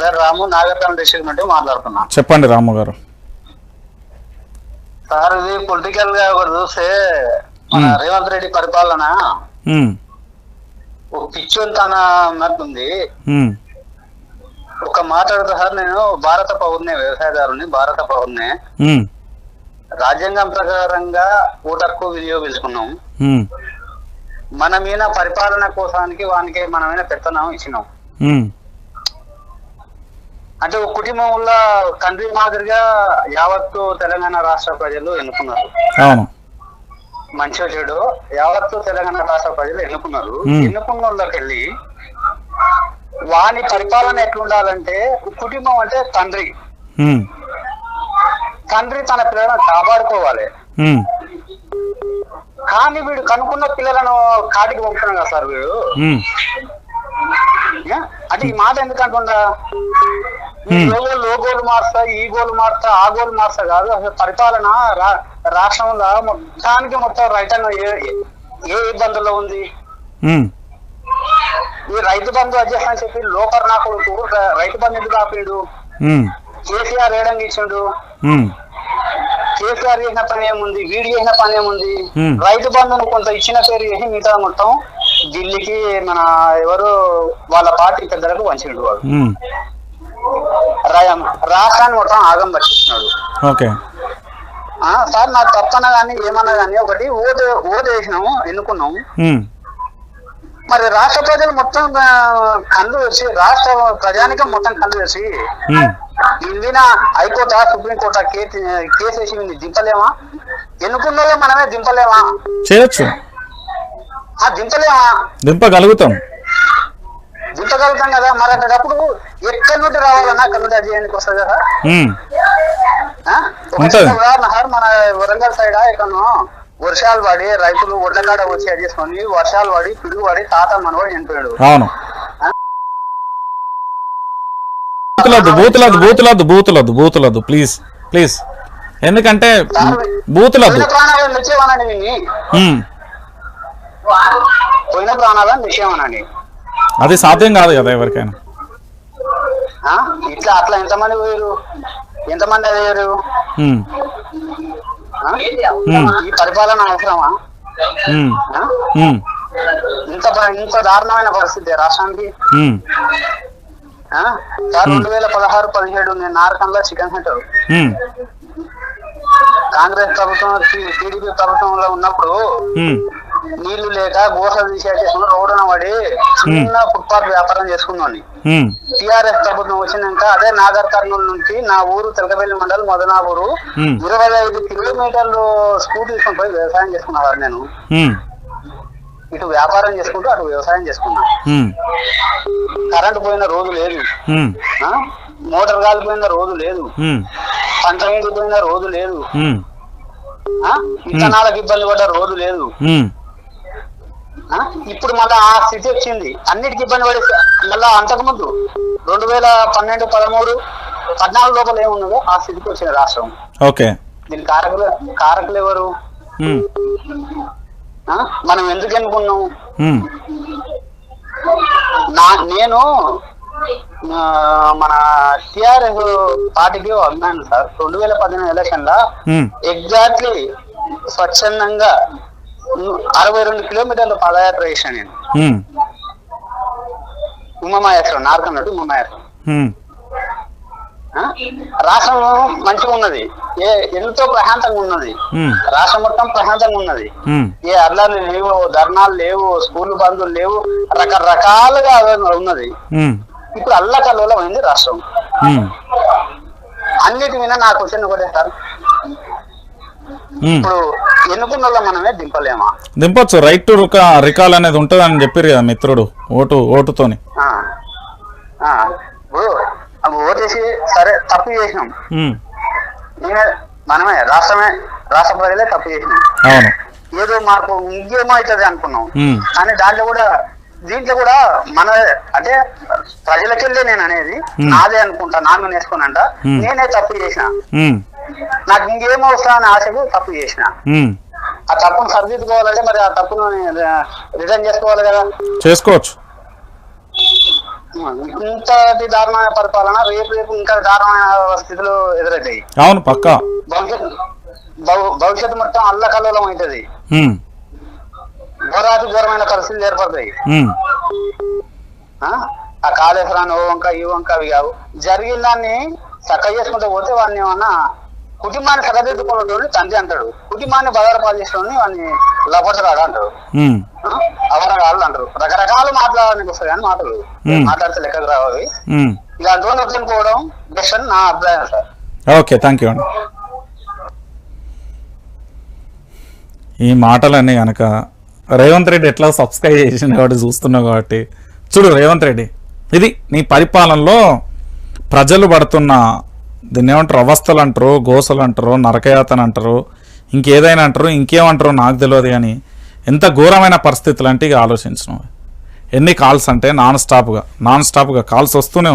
పేరు రాము నాగర్కర్ణ డిస్ట్రిక్ట్ నుండి మాట్లాడుతున్నా. చెప్పండి రాము గారు. సార్ ఇది పొలిటికల్గా ఒకటి చూస్తే మన. రేవంత్ రెడ్డి పరిపాలన ఒక అన్నట్టుంది ఉమ్, ఒక మాట్లాడుతా సార్ నేను భారత పౌరుని వ్యవసాయదారుని భారత పౌరుని. రాజ్యాంగం ప్రకారంగా ఓటు హక్కు వినియోగించుకున్నాం. ఉమ్, మన మీద పరిపాలన కోసానికి వానికి మన మీద పెత్తనం ఇచ్చినాం. అంటే ఒక కుటుంబంలో తండ్రి మాదిరిగా యావత్తు తెలంగాణ రాష్ట్ర ప్రజలు ఎన్నుకున్నారు. అవును. మంచిగా చెడు యావత్తు తెలంగాణ రాష్ట్ర ప్రజలు ఎన్నుకున్నారు. ఎన్నుకున్న వాళ్ళకి వెళ్ళి వాని పరిపాలన ఎట్లుండాలంటే కుటుంబం అంటే తండ్రి. తండ్రి తన పిల్లలను కాపాడుకోవాలి. కానీ వీడు కనుక్కున్న పిల్లలను కాటికి పంపుతున్నాడు కదా సార్ వీడు? అంటే ఈ మాట ఎందుకు. లోగో లోగోలు మార్చా ఈ గోలు మార్చా ఆ గోలు మార్చా కాదు అసలు పరిపాలన రాష్ట్రంలో మొత్తానికి మొత్తం రైతాంగం ఏ ఇబ్బందుల్లో ఉంది? ఈ రైతు బంధు అధ్యక్ష అని చెప్పి లోపర్ నా కొడుకు రైతు బంధు ఎందుకు ఆపిండు? కేసీఆర్ ఏడంగా ఇచ్చిండు? కేసీఆర్ చేసిన పని ఏముంది? వీడి చేసిన పని ఏముంది. రైతు బంధును కొంత ఇచ్చిన పేరు చేసి మిగతా మొత్తం ఢిల్లీకి మన ఎవరు వాళ్ళ పార్టీ పెద్దలకు వంచిండు వాడు రాష్ట్రాన్ని మొత్తం ఆగం పట్టిస్తున్నాడు. ఓకే. సార్ నాకు తప్పన కానీ ఏమన్నా కానీ ఒకటి ఓటు ఓటు వేసినాము ఎన్నుకున్నాము. మరి రాష్ట్ర ప్రజలు మొత్తం కళ్ళు వేసి రాష్ట్ర ప్రజానికం మొత్తం కళ్ళు వేసి ఇందిన హైకోర్టా సుప్రీంకోర్టా కేసు వేసి దింపలేమా? ఎన్నుకున్న మనమే దింపలేమా? చేయొచ్చు. ఆ దింపలేమా? దింపగలుగుతాం. దింపగలుగుతాం కదా మరి అక్కడప్పుడు ఎక్కడి నుండి రావాలన్నా అక్కడ నుండి అజయానికి వస్తుంది కదా. ఉదాహరణ సార్ మన వరంగల్ సైడ్ ఎక్కడో వర్షాలు పడి రైతులు ఒడ్లకాడ వచ్చి అది చేసుకొని వర్షాలు పడి పిడుగు పడి తాత మనవాడు చనిపోయాడు. అవును. బూతులద్దు బూతులద్దు బూతులద్దు బూతులద్దు బూతులద్దు ప్లీజ్ ప్లీజ్ ఎందుకంటే బూతులద్దు. పోయిన ప్రాణాలను విని అది సాధ్యం కాదు కదా ఎవరికైనా. ఆ? ఇట్లా అట్లా ఎంతమంది పోయారు ఎంతమంది అయ్యారు. ఈ పరిపాలన అవసరమా? ఇంత ఇంత దారుణమైన పరిస్థితి రాష్ట్రానికి? రెండు వేల పదహారు పదిహేడు నేను నారకంలో చికెన్ సెంటర్. కాంగ్రెస్ ప్రభుత్వం టీడీపీ ప్రభుత్వంలో ఉన్నప్పుడు నీళ్ళు లేక గోస తీసేసుకుని రోడ్డున పడి చిన్న ఫుట్పాత్ వ్యాపారం చేసుకున్నాను. టిఆర్ఎస్ ప్రభుత్వం వచ్చినాక అదే నాగర్ కర్నూలు నుంచి నా ఊరు తెలకపల్లి మండలం మదనాపూరు ఇరవై ఐదు కిలోమీటర్లు స్కూటీ తీసుకొని పోయి వ్యవసాయం చేసుకున్నా నేను. ఇటు వ్యాపారం చేసుకుంటూ అటు వ్యవసాయం చేసుకున్నా. కరెంటు పోయిన రోజు లేదు? మోటార్ కాలిపోయిన రోజు లేదు. పంట ఎండిపోయిన రోజు లేదు? విత్తనాలకు ఇబ్బంది పడ్డ రోజు లేదు? ఇప్పుడు మళ్ళా ఆ స్థితి వచ్చింది. అన్నిటికీ ఇబ్బంది పడే మళ్ళా అంతకుముందు రెండు వేల పన్నెండు పదమూడు పద్నాలుగు లోపల ఏమున్నదో ఆ స్థితికి వచ్చింది రాష్ట్రం. ఓకే. దీని కారకులు కారకులు ఎవరు? మనం ఎందుకు ఎన్నుకున్నాం? నా నేను మన టిఆర్ఎస్ పార్టీకి అభిమానం సార్. రెండు వేల పదిహేను ఎలక్షన్ లా ఎగ్జాక్ట్లీ స్వచ్ఛందంగా అరవై రెండు కిలోమీటర్ల పాదయాత్ర చేశాను నేను. ఉమ్, ఉమామహేశ్వరం నార్కన్నట్టు ఉమామహేశ్వరం? రాష్ట్రం మంచిగా ఉన్నది. ఏ ఎంతో ప్రశాంతంగా ఉన్నది. రాష్ట్రం మొత్తం ప్రశాంతంగా ఉన్నది. ఏ అర్లాలు లేవు ధర్నాలు లేవు స్కూల్ బంధులు లేవు రకరకాలుగా ఉన్నది. ఇప్పుడు అల్లకల్లోలం అయింది రాష్ట్రం. అన్నిటి మీద నా క్వశ్చన్ ఒకటే సార్. ఇప్పుడు ఎన్నుకున్న మనమే దింపలేమా? దింపొచ్చు. రైట్ టు రికాల్ అనేది ఉంటుందని చెప్పారు కదా మిత్రుడు ఓటు ఓటుతోని. ఓటేసి సరే తప్పు చేసినాం. మనమే రాష్ట్రమే రాష్ట్ర ప్రజలే తప్పు చేసినాం. అవును. ఏదో మార్పు ఇంకేమో అవుతుంది అనుకున్నాం. కానీ దాంట్లో కూడా దీంట్లో కూడా మన అంటే ప్రజలకెళ్ళే నేను అనేది. నాదే అనుకుంటా నామే నేర్చుకున్నంట Hmm. నేనే తప్పు చేసిన. నాకు ఇంకేమో వస్తా అని ఆశకు తప్పు చేసిన. ఆ తప్పును సరిదిద్దుకోవాలంటే మరి ఆ తప్పును రిటర్న్ చేసుకోవాలి కదా. చేసుకోవచ్చు. ఇంతటి దారుణమైన పరిపాలన రేపు రేపు ఇంకా దారుణమైన స్థితిలో ఎదురవుతాయి అవును పక్కా. భవిష్యత్ భవ- భవిష్యత్తు మొత్తం అల్లకల్లోలం అవుతుంది ఘోరాతి ఘోరమైన పరిస్థితులు ఏర్పడతాయి? ఆ? కాళేశ్వరాన్ని ఓ వంక ఈ వంక అవి కావు. జరిగిన దాన్ని చక్క చేసుకుంటూ పోతే వాడిని ఏమన్నా కుటుంబాన్ని సగదిద్దుకున్నటువంటి తండ్రి అంటాడు. కుటుంబాన్ని బదారపాలు చేసిన వాడిని ఉమ్, ఆ? అవరగాళ్ళు అంటారు. రకరకాలు మాట్లాడడానికి వస్తాయి కానీ మాటలు. మాట్లాడితే లెక్కకు రావు అవి ఉమ్. ఇలాంటి వాళ్ళు వదిలిపోవడం బెస్ట్ అని నా అభిప్రాయం సార్. ఓకే థ్యాంక్ యూ అండి. ఈ మాటలన్నీ కనుక రేవంత్ రెడ్డి ఎట్లా సబ్స్క్రైబ్ చేసిన కాబట్టి చూస్తున్నావు కాబట్టి. చూడు రేవంత్ రెడ్డి ఇది నీ పరిపాలనలో ప్రజలు పడుతున్న దీన్ని ఏమంటారు? అవస్థలు అంటారు గోసలు అంటారు నరకయాతన అంటారు ఇంకేదైనా అంటారు ఇంకేమంటారు నాకు తెలియదు కానీ ఎంత ఘోరమైన పరిస్థితులు అంటే ఇక ఆలోచించడం ఎన్ని కాల్స్ అంటే నాన్ స్టాప్గా నాన్ స్టాప్గా కాల్స్ వస్తూనే